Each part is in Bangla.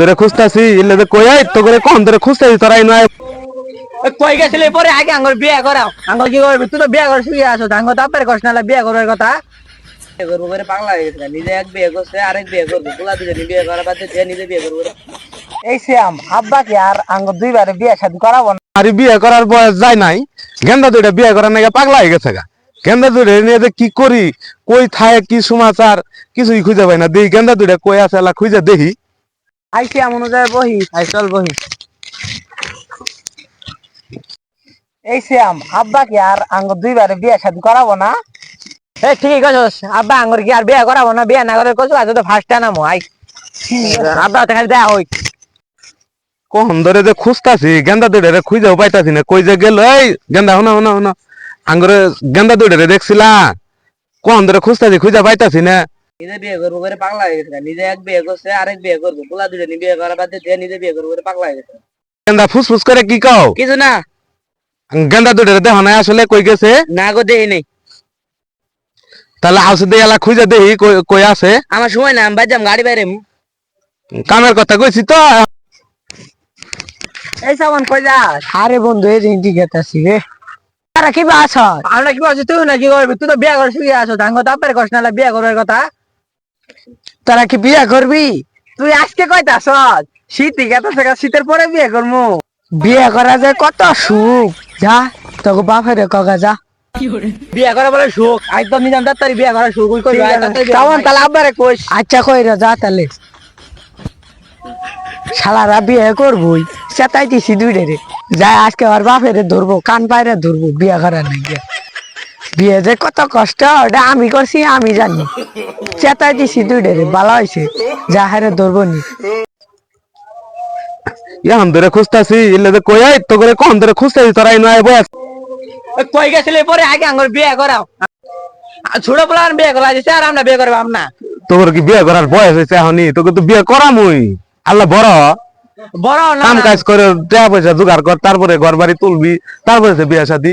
ধরে খুঁজতাছি এলে যে কই আই তো করে কখন ধরে খুঁজতাছি তোরাই নয় কই গেছিলে? পরে আগে আঙ্গর বিয়ে করাও। আঙ্গর কি করবি? তুই তো বিয়ে করে শুয়ে আছো। আঙ্গর তাপের কষ্ট না বিয়ে করার কথা। বিয়ে করব করে পাগলা হয়ে গেছে নিজে এক বিয়ে করছে আরেক বিয়ে করব। পোলা দুজনে বিয়ে করা বাদ দিয়ে নিজে বিয়ে করব এই শ্যাম আব্বা কি আর আঙ্গর দুইবারে বিয়ে শাদী করাবো না? আর বিয়ে করার বয়স যায় নাই। গেন্দা দুইটা বিয়ে করার নাকি পাগলা হয়ে গেছে গা। গেন্দা দুইটা নিয়ে যে কি করি? কই থায় কি সমাচার? কিছুই খুঁজে পাই না। দেখি গেন্দা দুইটা কই আছে এলা খুঁজে দেখি। আই শ্যাম অনুযায়ী বহি আই চল বহি। এই শ্যাম আব্বা কি আর আঙ্গর দুইবারে বিয়ে শাদী করাবো না? এ ঠিকই কছস আব্বা আঙ্গর কি আর বিয়ে করাবো না? বিয়ে না করে কছু আজ তো ফার্স্ট টানামো আই। আব্বা তো খালি দেয়া হই কখন ধরে যে খুঁজতাছি গেন্দা দুইটা খুঁজেও পাইতাছি না কই যে গেল এই গেন্দা হনা হনা হনা আঙ্গুরে গেন্দা দুইটা দেখছিলা? কোন ধরে খুঁজতাছি খুঁজে পাইতাছি না? নিজে বিয়ে করব করে পাগলা হয়ে গেছে। নিজে এক বিয়ে করছে আরেক বিয়ে করব। পোলা দুজনে বিয়ে করা বাদ দিয়ে নিজে বিয়ে করব করে পাগলা হয়ে গেছে। গেন্দা ফুসফুস করে কি কও? কিছু না। গেন্দা দুইটা দেহ নাই আসলে কই গেছে? না গো দেই নেই। তাহলে আসে দিয়ে এলা খুঁজে দেখি কই- আছে? আমার সময় না আমি বাজাম গাড়ি বাইরে। কামের কথা কইছি তো। এই সামান কই যাস? আরে বন্ধু এই জিনিস জিজ্ঞাসা রে। তারা কি বা আছ আমরা কি বলছি তুই না কি করবি তুই তো বিয়ে করে শুয়ে আছো ধাঙ্গ তাপের কষ্ট না বিয়ে করার কথা। তারা কি বিয়ে করবি? তুই আজকে কয়টা সজ শীত সেটা শীতের পরে বিয়ে করব বিয়ে করা যে কত সুখ? যা তোকে বাপের কগা যা। বিয়ে করা বলে সুখ? আজ নিজাম তাড়াতাড়ি বিয়ে করা সুখ কই কেমন তাহলে আব্বারে কইস। আচ্ছা কই যা তাহলে। শালারা বিয়ে করবই চেতাই দিছি দুইটা রে। যাই আজকে আর বাপের ধরবো কান পায়রে ধরবো বিয়ে করার নাকি বিয়ে যে কত কষ্ট ওটা আমি করছি আমি জানি। চেতাই দিছি দুইটা রে ভালো হয়েছে যা হারে ধরবো নি ইয়ান ধরে খুঁজতাছি এলে যে কই আই তো করে কখন ধরে খুঁজতাছি তোরাই নয় বয়স কই গেছিলে পরে? আগে আঙ্গুর বিয়ে করাও। ছোট বলার বিয়ে করা দিছে আর আমরা বিয়ে করবাম না। তোর কি বিয়ে করার বয়স হয়েছে এখনই? তোকে তো বিয়ে করামুই। আল্লাহ বড়। বড় না। কাম কাজ করে টাকা পয়সা জোগাড় কর তারপরে ঘর বাড়ি তুলবি তারপরে বিয়ে শাদি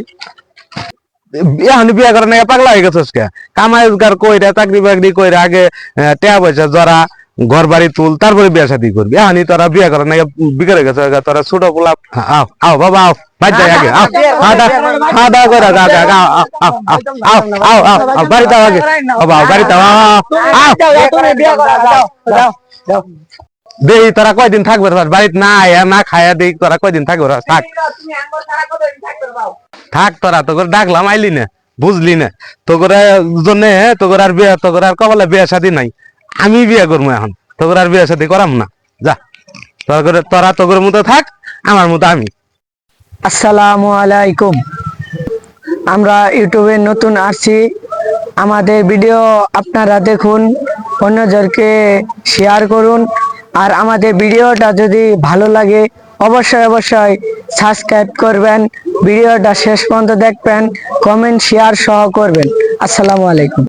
এখন বিয়ে করার নাকি পাগলা হয়ে গেছিস কে? কামাই রোজগার কইরা চাকরি বাকরি কইরা আগে আহ, টাকা পয়সা জরা ঘর বাড়ি তুল তারপরে বিয়ে শাদি করবি। এখনই তোরা বিয়ে করার নাকি বিগড়ে গেছে তোরা ছোট পোলা আও আও বাবা আও বাদ যাই আগে আও খাওয়া দাওয়া খাওয়া দাওয়া করে যা যা আও আও আও আও আও আও বাড়িতে আও আগে আও বাবা বাড়িতে আও আও দেহি তোরা কয়দিন থাকবে তোর বাড়িতে? না আয়া না খায়া দেখ তোরা কয়দিন থাকবে থাক? থাক তোরা তোকে ডাকলাম আইলি না বুঝলি না। তোর জন্য তোর আর বিয়ে তোর আর কবলে বিয়ে শাদী নাই। আমি বিয়ে করব এখন তোর আর বিয়ে শাদী করাম না। যা তোর করে তোরা তোর মতো থাক আমার মতো আমি। আসসালামু আলাইকুম। আমরা ইউটিউবে নতুন আসছি। আমাদের ভিডিও আপনারা দেখুন অন্যজনকে শেয়ার করুন। আর আমাদের ভিডিওটা যদি ভালো লাগে, অবশ্যই অবশ্যই সাবস্ক্রাইব করবেন। ভিডিওটা শেষ পর্যন্ত দেখবেন কমেন্ট শেয়ার সহ করবেন। আসসালামু আলাইকুম।